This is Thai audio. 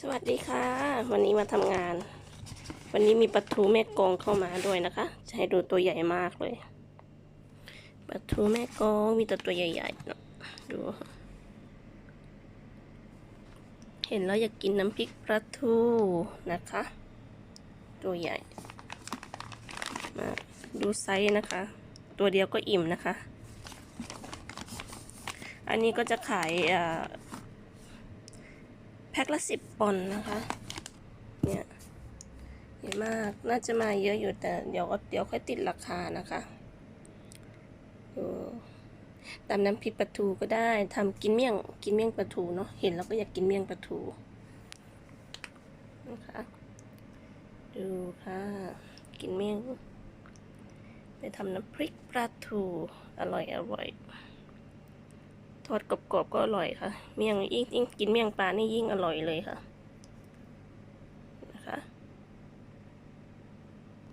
สวัสดีค่ะ วันนี้มาทำงาน วันนี้มีปลาทูแม่กองเข้ามาด้วยนะคะ จะให้ดูตัวใหญ่มากเลยปลาทูแม่กองมีแต่ตัวใหญ่ๆเนอะดู เห็นแล้วอยากกินน้ำพริกปลาทูนะคะ ตัวใหญ่มาดูไซส์นะคะ ตัวเดียวก็อิ่มนะคะ อันนี้ก็จะขายอ่า พ็คละสิบปอนด์นะคะ เนี่ยเยอะมาก น่าจะมาเยอะอยู่แต่เดี๋ยวก็เดี๋ยวค่อยติดราคานะคะดูตามน้ำพริกปลาทูก็ได้ทำกินเมี่ยงกินเมี่ยงปลาทูเนาะเห็นแล้วก็อยากกินเมี่ยงปลาทูนะคะดูค่ะ กินเมี่ยงไปทำน้ำพริกปลาทู อร่อยอร่อย ทอดกรอบๆก็อร่อยค่ะ เมี่ยงยิ่งกินเมี่ยงปลานี่ยิ่งอร่อยเลยค่ะ